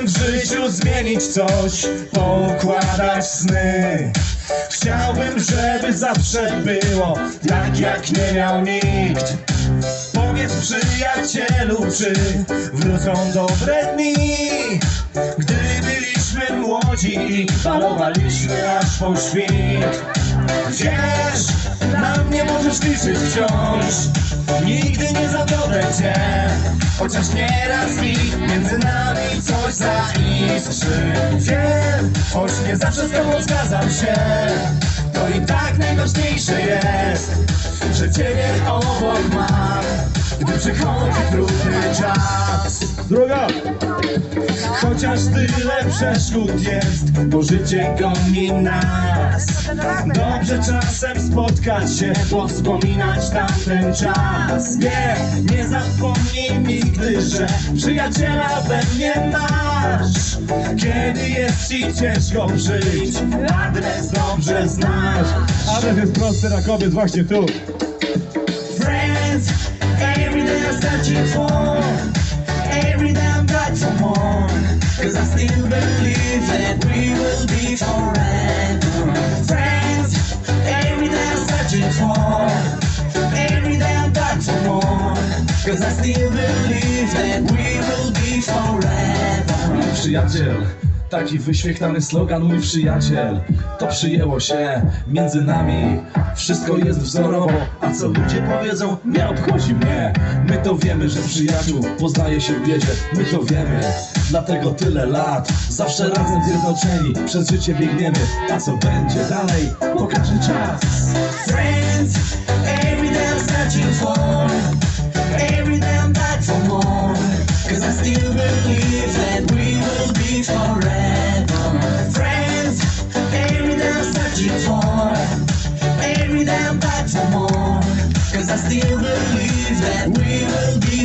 Chciałbym w życiu zmienić coś, poukładać sny. Chciałbym, żeby zawsze było tak, jak nie miał nikt. Powiedz przyjacielu, czy wrócą dobre dni? Gdy byliśmy młodzi i balowaliśmy aż po świt. Wiesz, na mnie możesz liczyć wciąż. Nigdy nie zawiodę cię Chociaż nieraz mi między nami coś zaiskrzy Wiem, choć nie zawsze z tobą zgadzam się. To i tak najważniejsze jest Że ciebie obok mam. Gdy przychodzi trudny czas. Druga! Chociaż tyle przeszkód jest, bo życie goni nas Dobrze czasem spotkać się, powspominać tamten czas. Nie, nie zapomnij nigdy, że przyjaciela we mnie masz. Kiedy jest ci ciężko żyć, adres dobrze znasz. Adres jest prosty na kobiet, właśnie tu. Friends, every day I'm searching for. Every day I'm got for more Cause I still believe that we will be forever forever. Przyjaciel Taki wyświechtany slogan, mój przyjaciel. To przyjęło się między nami. Wszystko jest wzorowo A co ludzie powiedzą, nie obchodzi mnie. My to wiemy, że przyjaciół poznaje się w biedzie. My to wiemy, dlatego tyle lat Zawsze razem zjednoczeni. Przez życie biegniemy. A co będzie dalej, pokaże czas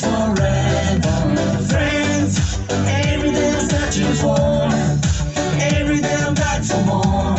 be forever. Friends, every day I'm searching for. Every day I'm back for more.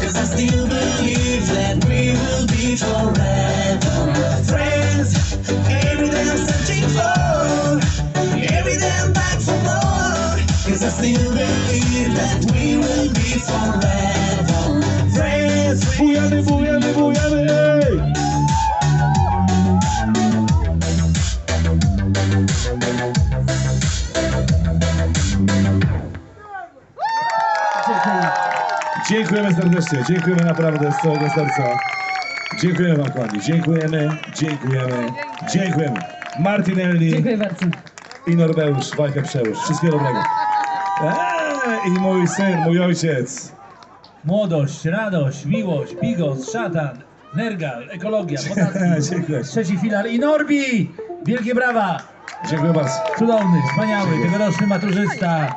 Cause I still believe that we will be forever. Friends, every day I'm searching for. Every day I'm back for more. Cause I still believe that we will be forever. Friends, Bujemy, bujemy, bujemy! Serdecznie, dziękujemy naprawdę z całego serca. Dziękujemy wam kochani, dziękujemy, dziękujemy, dziękujemy. Martinelli Dziękuję bardzo. i Norbeusz, Wajka Przełóż. Wszystkiego dobrego. Eee, I mój syn, mój ojciec. Młodość, radość, miłość, bigos, szatan, nergal, ekologia, podatki. Dziękuję. Trzeci filar i Norbi! Wielkie brawa! Dziękuję bardzo. Cudowny, wspaniały, tegoroczny maturzysta.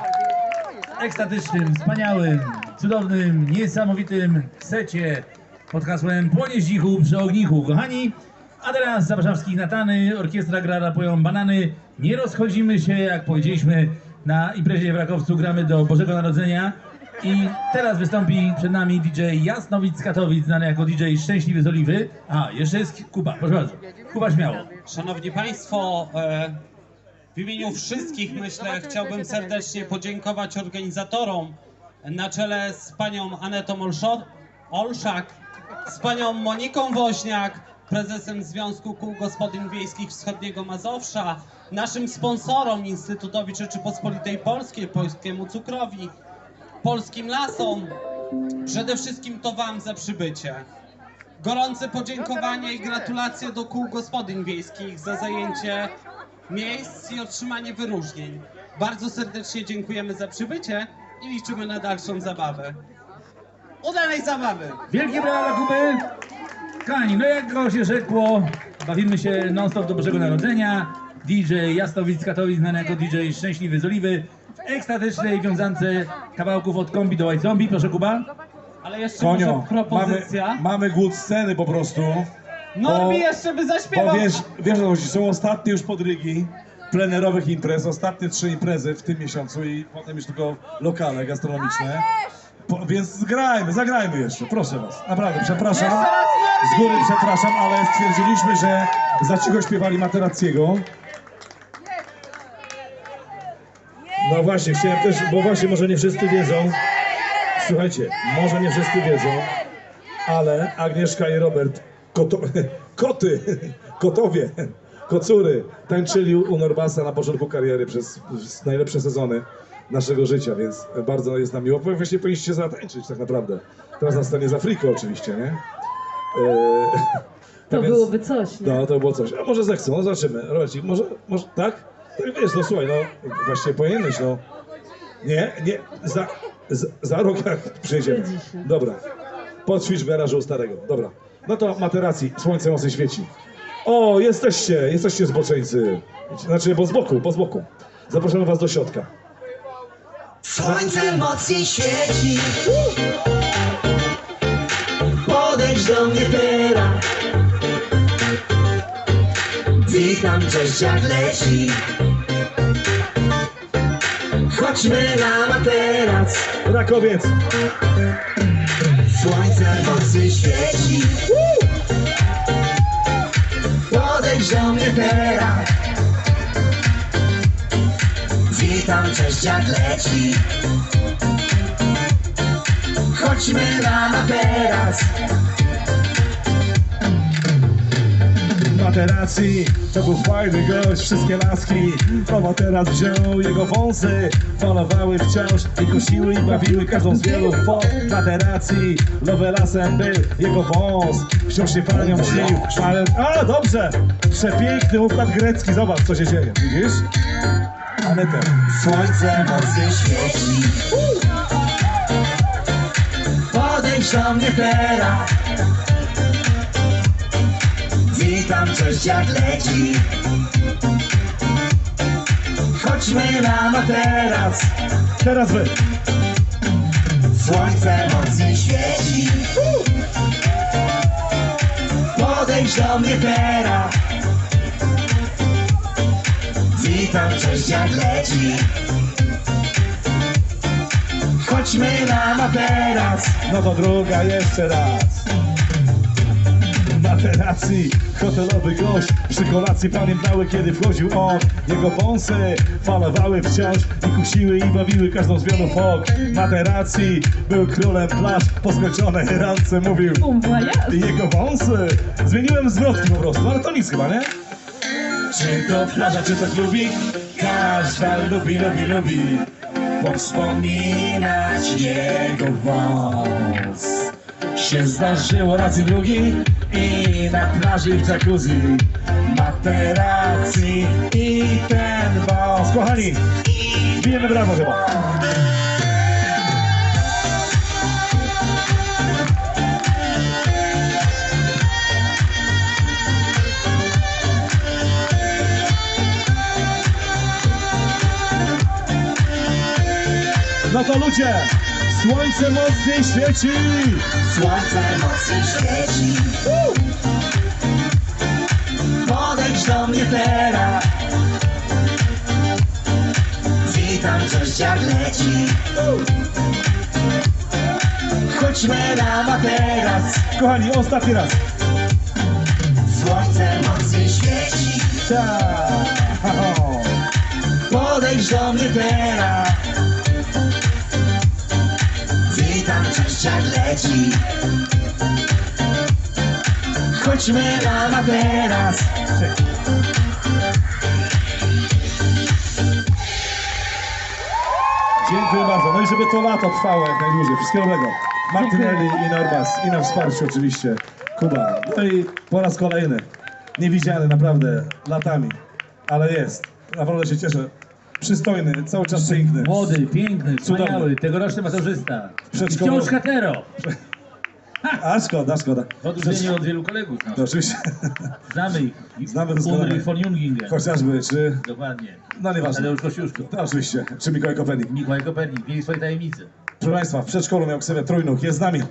Ekstatycznym, wspaniałym, cudownym, niesamowitym secie pod hasłem Płonie zdzichu przy ognichu. Kochani, a teraz zapraszam wszystkich na tany. Orkiestra gra rapują banany. Nie rozchodzimy się, jak powiedzieliśmy, na imprezie w Rakowcu gramy do Bożego Narodzenia. I teraz wystąpi przed nami DJ Jasnowic z Katowic, znany jako DJ Szczęśliwy z Oliwy. A, jeszcze jest Kuba, proszę bardzo. Kuba śmiało. Szanowni Państwo, e, w imieniu wszystkich myślę chciałbym serdecznie podziękować organizatorom na czele z panią Anetą Olszak, z panią Moniką Woźniak, prezesem Związku Kół Gospodyń Wiejskich Wschodniego Mazowsza, naszym sponsorom Instytutowi Rzeczypospolitej Polskiej, Polskiemu Cukrowi, Polskim Lasom, przede wszystkim to Wam za przybycie. Gorące podziękowanie i gratulacje do kół gospodyń wiejskich za zajęcie miejsc i otrzymanie wyróżnień. Bardzo serdecznie dziękujemy za przybycie i liczymy na dalszą zabawę. Udanej zabawy! Wielkie brawa dla Kuby! Kochani, no jak go się rzekło, bawimy się non-stop do Bożego Narodzenia. DJ Jasnowic z Katowic, znany jako DJ Szczęśliwy z Oliwy. W ekstatycznej wiązance kawałków od kombi do white zombie. Proszę Kuba. Ale jeszcze Konio, może mamy, propozycja. mamy głód sceny po prostu. Norbi bo- jeszcze by Bo zaśpiewał! wiesz, wiesz chodzi, są ostatnie już podrygi plenerowych imprez, ostatnie trzy imprezy w tym miesiącu i potem już tylko lokale gastronomiczne. Po, więc zgrajmy, zagrajmy jeszcze, proszę was. Naprawdę, przepraszam. Z góry przepraszam, ale stwierdziliśmy, że za cicho śpiewali Materackiego. No właśnie, chciałem też, bo właśnie może nie wszyscy wiedzą. Słuchajcie, może nie wszyscy wiedzą, ale Agnieszka i Robert, koto, koty, kotowie, kocury, tańczyli u Norbasa na początku kariery przez, przez najlepsze sezony naszego życia, więc bardzo jest nam miło. Właśnie powinniście zatańczyć tak naprawdę. Teraz na scenie z Afryką oczywiście, nie? Eee, To więc- byłoby coś, nie? no, to było coś. A może zechcą, no zobaczymy. Robercik, może, może, tak? Tak wiesz, no słuchaj, no, właściwie powinieneś, no. Nie, nie, za, za, za rok jak przyjedziemy. Dobra. Poćwicz w garażu starego. Dobra. No to materacji, słońce mocno świeci. O, jesteście, jesteście zboczeńcy. Znaczy, bo z boku, bo z boku. Zapraszamy was do środka. Słońce mocniej świeci Podejdź do mnie teraz Witam, cześć jak leci Chodźmy na materac Rakowiec, Słońce mocniej świeci Do mnie teraz Witam, cześć jak leci? Chodźmy na materac materacji, to był fajny gość, wszystkie laski. Chowa teraz wziął jego wąsy, falowały wciąż i kusiły i bawiły każdą z wielu po materacji. Lovelasem był jego wąs, wciąż się panią śnił, ale... A, dobrze! Przepiękny układ grecki, zobacz co się dzieje, widzisz? Ale ten... Słońce mocniej świeci. Podejdź do mnie teraz Witam, cześć jak leci. Chodźmy na materac. Teraz wy! Słońce mocniej świeci. Podejdź do mnie teraz. Witam, cześć jak leci. Chodźmy na materac. No to druga jeszcze raz. Materacji, hotelowy gość Przy kolacji pamiętały kiedy wchodził on Jego wąsy falowały wciąż I kusiły i bawiły każdą z wielu fok Materacji był królem plaż Po skończonej randce mówił. I jego wąsy Zmieniłem zwrotki po prostu, ale to nic chyba, nie? Czy to plaża, czy to klubik? Każda lubi, lubi, lubi Wspominać jego wąs Się zdarzyło raz i drugi I na plaży w jacuzzi. Materacji i ten wąs Kochani, bijemy brawo chyba. No to ludzie, słońce mocniej świeci. Słońce mocniej świeci. Podejdź do mnie teraz Witam, cześć jak leci. Chodźmy na materac. Kochani, ostatni raz. Słońce mocniej świeci. Tak. Podejdź do mnie teraz Jak leci Chodźmy na materac Dziękuję bardzo. No i żeby to lato trwało jak najdłużej. Wszystkiego dobrego. Martinelli i Norbas i na wsparciu oczywiście Kuba. No i po raz kolejny. Niewidziany naprawdę latami. Ale jest. Naprawdę się cieszę. Przystojny, cały czas piękny. Młody, piękny, Cudowny. wspaniały, tegoroczny maturzysta. I Przedszkolu- wciąż hetero. A szkoda, szkoda. W odróżnieniu od wielu kolegów. No. No, oczywiście. Znamy ich. Znamy doskonale. Ulrich von Jungingen. Chociażby, czy... Dokładnie. No nieważne. Tadeusz Kościuszko. No, oczywiście. Czy Mikołaj Kopernik. Mikołaj Kopernik. Mieli swoje tajemnice. Proszę Państwa, w przedszkolu miał ksywę Trójnóg. Jest z nami.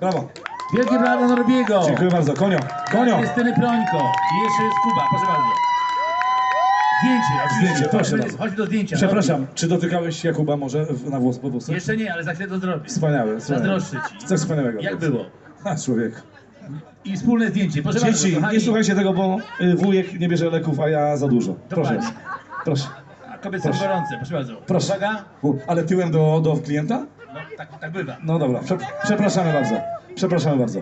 Brawo. Wielkie brawo Norbiego. Dziękuję bardzo. Konio. Konio. Krystyny Prońko. I jeszcze jest Kuba. Proszę bardzo. Zdjęcie, oczywiście. Zdjęcie, proszę bardzo. Chodźmy do zdjęcia. Przepraszam, czy dotykałeś Jakuba może w- na włos po? Jeszcze nie, ale za chwilę to zrobię. Wspaniały. wspaniały. Zazdroszczę ci. Coś wspaniałego. Jak było? Ha, człowiek. I wspólne zdjęcie. Proszę Dzieci, bardzo, kochani. nie słuchajcie tego, bo y, wujek nie bierze leków, a ja za dużo. Proszę. Dokładnie. Proszę. A kobiety są Proszę. gorące, proszę bardzo. Proszę. Uwaga. U, Ale tyłem do, do klienta? No, tak, tak bywa. No dobra, prze, przepraszamy bardzo. Przepraszamy bardzo.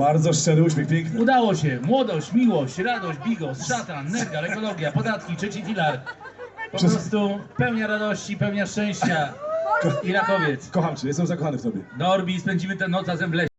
Bardzo szczery uśmiech, piękny. Udało się. Młodość, miłość, radość, bigos, szatan, nergal, ekologia, podatki, trzeci filar. Po Przez- prostu pełnia radości, pełnia szczęścia i rakowiec. Kocham cię, jestem zakochany w tobie. Norbi, spędzimy tę noc razem w lesie.